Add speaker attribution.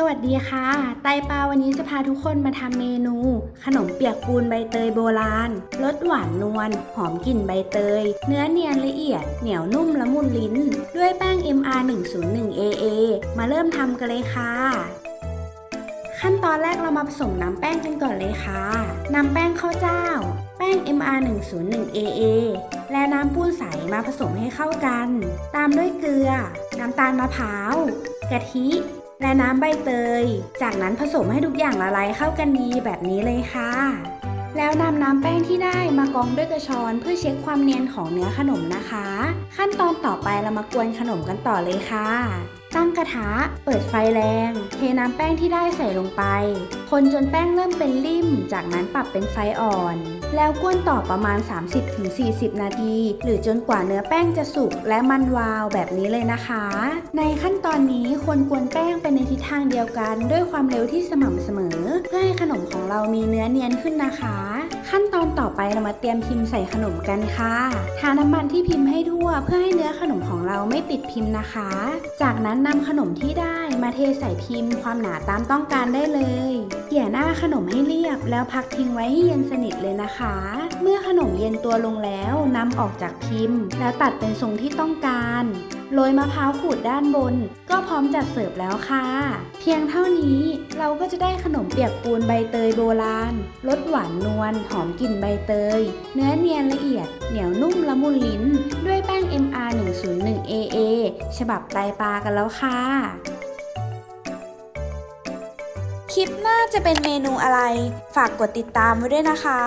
Speaker 1: สวัสดีค่ะ ไตปลาวันนี้จะพาทุกคนมาทำเมนู ขนมเปียกปูนใบเตยโบราณ รสหวานนวล หอมกลิ่นใบเตย เนื้อเนียนละเอียด เหนียวนุ่มละมุนลิ้น ด้วยแป้ง MR 101 AA มาเริ่มทำกันเลยค่ะ ขั้นตอนแรกเรามาผสมน้ำแป้งกันก่อนเลยค่ะนำแป้งข้าวเจ้า แป้ง MR 101 AA และน้ำปูนใสมาผสมให้เข้ากัน ตามด้วยเกลือ น้ำตาลมะพร้าว กะทิ และน้ำใบเตย จากนั้นผสมให้ทุกอย่างละลายเข้ากันดีแบบนี้เลยค่ะ แล้วนำน้ำแป้งที่ได้มากรองด้วยกระชอนเพื่อเช็คความเนียนของเนื้อขนมนะคะ ขั้นตอนต่อไปเรามากวนขนมกันต่อเลยค่ะ ตั้งกระทะ เปิดไฟแรง เทน้ำแป้งที่ได้ใส่ลงไป คนจนแป้งเริ่มเป็นริ่ม จากนั้นปรับเป็นไฟอ่อน แล้วกวนต่อประมาณ 30-40 นาที หรือจนกว่าเนื้อแป้งจะสุกและมันวาวแบบนี้เลยนะคะ ในขั้นตอนนี้ควรกวนแป้งไปในทิศทางเดียวกันด้วยความเร็วที่สม่ำเสมอ เพื่อ ขนมของเรามีเนื้อเนียนขึ้นนะคะ ขั้นตอนต่อไปเรามาเตรียมพิมพ์ใส่ขนมกันค่ะ ทาน้ำมันที่พิมพ์ให้ทั่ว เพื่อให้เนื้อขนมของเราไม่ติดพิมพ์นะคะ จากนั้นนำขนมที่ได้มาเทใส่พิมพ์ความหนาตามต้องการได้เลย น้าขนมให้เรียบ แล้วพักทิ้งไว้ให้เย็นสนิทเลยนะคะ เมื่อขนมเย็นตัวลงแล้วนำออกจากพิมพ์ แล้วตัดเป็นทรงที่ต้องการโรยมะพร้าวขูดด้านบน ก็พร้อมจัดเสิร์ฟแล้วค่ะ เพียงเท่านี้เราก็จะได้ขนมเปียกปูนใบเตยโบราณรสหวานนวลหอมกลิ่นใบเตย เนื้อเนียนละเอียด เหนียวนุ่มละมุนลิ้น ด้วยแป้ง MR 101 AA ฉบับไตปลากันแล้วค่ะ คลิปหน้าจะเป็นเมนูอะไร ฝากกดติดตามไว้ด้วยนะคะ